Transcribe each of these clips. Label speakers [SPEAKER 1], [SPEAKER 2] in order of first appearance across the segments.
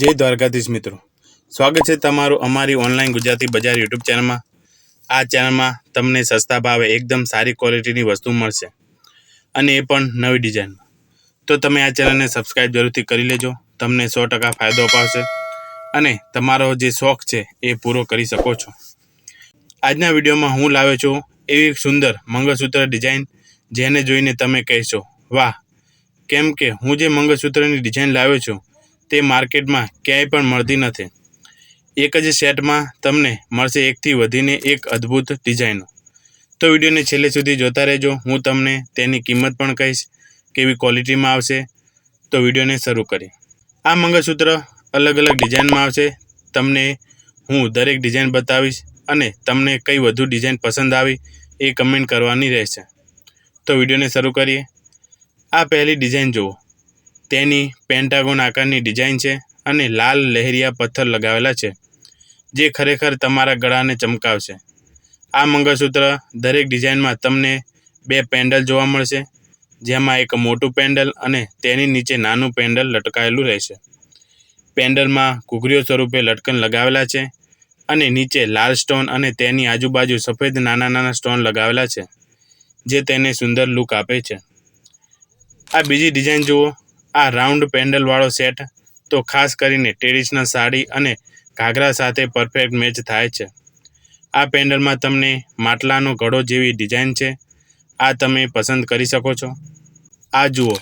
[SPEAKER 1] જય દ્વારકાધીશ મિત્રો. સ્વાગત છે તમારું અમારી ઓનલાઈન ગુજરાતી બજાર યુટ્યુબ ચેનલમાં. આ ચેનલમાં તમને સસ્તા ભાવે એકદમ સારી ક્વોલિટીની વસ્તુ મળશે. અને એ પણ નવી ડિઝાઇનમાં તો તમે આ ચેનલને સબસ્ક્રાઈબ જરૂરથી કરી લેજો. તમને સો ટકા ફાયદો અપાવશે. અને તમારો જે શોખ છે એ પૂરો કરી શકો છો. આજના વિડીયોમાં હું લાવ્યો છું એવી સુંદર મંગળસૂત્ર ડિઝાઇન જેને જોઈને તમે કહેશો, વાહ! કેમ કે હું જે મંગળસૂત્રની ડિઝાઇન લાવ્યો છું તે માર્કેટમાં ક્યાંય પણ મળતી નથી. એક જ સેટમાં તમને મળશે એકથી વધીને એક અદ્ભુત ડિઝાઇનો તો વિડીયોને છેલ્લે સુધી જોતા રહેજો. હું તમને તેની કિંમત પણ કહીશ, કેવી ક્વોલિટીમાં આવશે. તો વિડીયોને શરૂ કરીએ. આ મંગળસૂત્ર અલગ અલગ ડિઝાઇનમાં આવશે. તમને હું દરેક ડિઝાઇન બતાવીશ અને તમને કઈ વધુ ડિઝાઇન પસંદ આવી એ કમેન્ટ કરવાની રહેશે. તો વિડીયોને શરૂ કરીએ. આ પહેલી ડિઝાઇન જુઓ. તેની પેન્ટાગોન આકારની ડિઝાઇન છે અને લાલ લહેરિયા પથ્થર લગાવેલા છે, જે ખરેખર તમારા ગળાને ચમકાવશે. આ મંગળસૂત્ર દરેક ડિઝાઇનમાં તમને બે પેન્ડલ જોવા મળશે, જેમાં એક મોટું પેન્ડલ અને તેની નીચે નાનું પેન્ડલ લટકાયેલું રહેશે. પેન્ડલમાં ઘૂઘરીઓ સ્વરૂપે લટકન લગાવેલા છે અને નીચે લાલ સ્ટોન અને તેની આજુબાજુ સફેદ નાના નાના સ્ટોન લગાવેલા છે, જે તેને સુંદર લુક આપે છે. આ બીજી ડિઝાઇન જુઓ આ રાઉન્ડ પેન્ડલવાળો સેટ તો ખાસ કરીને ટ્રેડિશનલ સાડી અને ઘાઘરા સાથે પરફેક્ટ મેચ થાય છે. આ પેન્ડલમાં તમને માટલાનો ઘડો જેવી ડિઝાઇન છે. આ તમે પસંદ કરી શકો છો. આ જુઓ,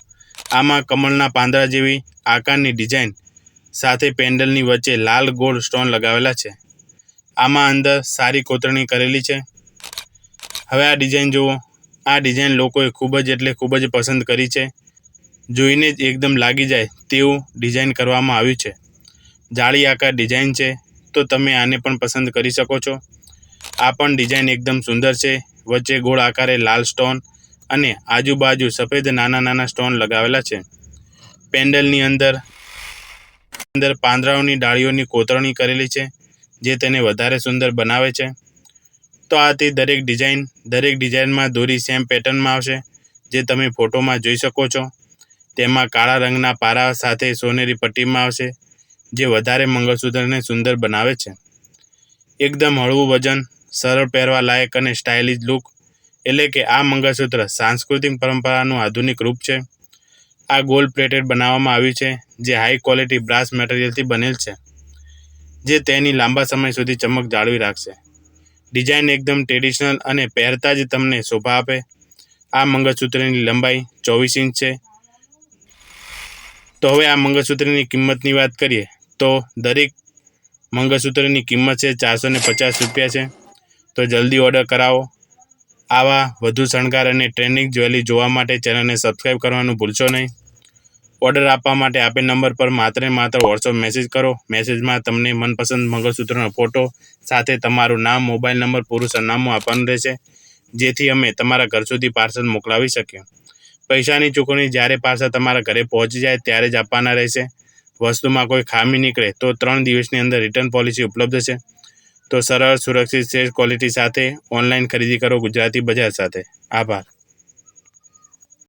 [SPEAKER 1] આમાં કમળના પાંદડા જેવી આકારની ડિઝાઇન સાથે પેન્ડલની વચ્ચે લાલ ગોળ સ્ટોન લગાવેલા છે. આમાં અંદર સારી કોતરણી કરેલી છે. હવે આ ડિઝાઇન જુઓ, આ ડિઝાઇન લોકોએ ખૂબ જ એટલે ખૂબ જ પસંદ કરી છે. જોઈને જ એકદમ લાગી જાય તેવું ડિઝાઇન કરવામાં આવ્યું છે. જાળી આકાર ડિઝાઇન છે, તો તમે આને પણ પસંદ કરી શકો છો. આ પણ ડિઝાઇન એકદમ સુંદર છે. વચ્ચે ગોળ આકારે લાલ સ્ટોન અને આજુબાજુ સફેદ નાના નાના સ્ટોન લગાવેલા છે. પેન્ડલની અંદર અંદર પાંદડાઓની ડાળીઓની કોતરણી કરેલી છે, જે તેને વધારે સુંદર બનાવે છે. તો આથી દરેક ડિઝાઇન દરેક ડિઝાઇનમાં દોરી સેમ પેટર્નમાં આવશે, જે તમે ફોટોમાં જોઈ શકો છો. તેમાં કાળા રંગના પારા સાથે સોનેરી પટ્ટીમાં આવશે, જે વધારે મંગળસૂત્રને સુંદર બનાવે છે. એકદમ હળવું વજન, સરળ પહેરવા લાયક અને સ્ટાઇલિશ લુક, એટલે કે આ મંગળસૂત્ર સાંસ્કૃતિક પરંપરાનું આધુનિક રૂપ છે. આ ગોલ્ડ પ્લેટેડ બનાવવામાં આવ્યું છે, જે હાઈ ક્વોલિટી બ્રાસ મટીરિયલથી બનેલ છે, જે તેની લાંબા સમય સુધી ચમક જાળવી રાખશે. ડિઝાઇન એકદમ ટ્રેડિશનલ અને પહેરતા જ તમને શોભા આપે. આ મંગળસૂત્રની લંબાઈ ચોવીસ ઇંચ છે તો હવે આ મંગળસૂત્રની કિંમતની વાત કરીએ, તો દરેક મંગળસૂત્રની કિંમત છે ચારસો પચાસ રૂપિયા છે. તો જલ્દી ઓર્ડર કરાવો. આવા વધુ શણગાર અને ટ્રેન્ડિંગ જ્વેલરી જોવા માટે ચેનલને સબસ્ક્રાઈબ કરવાનું ભૂલશો નહીં. ઓર્ડર આપવા માટે આપેલ નંબર પર માત્ર ને માત્ર વોટ્સઅપ મેસેજ કરો. મેસેજમાં તમને મનપસંદ મંગળસૂત્રનો ફોટો સાથે તમારું નામ મોબાઈલ નંબર પૂરું સરનામું આપવાનું રહેશે, જેથી અમે તમારા ઘર સુધી પાર્સલ મોકલાવી શકીએ. પૈસાની ચૂકવણી જ્યારે પાર્સલ તમારા ઘરે પહોંચી જાય ત્યારે જ આપવાના રહેશે. વસ્તુમાં કોઈ ખામી નીકળે તો ત્રણ દિવસની અંદર રિટર્ન પોલિસી ઉપલબ્ધ છે. તો સરળ, સુરક્ષિત શ્રેષ્ઠ ક્વોલિટી સાથે ઓનલાઈન ખરીદી કરો ગુજરાતી બજાર સાથે. આભાર.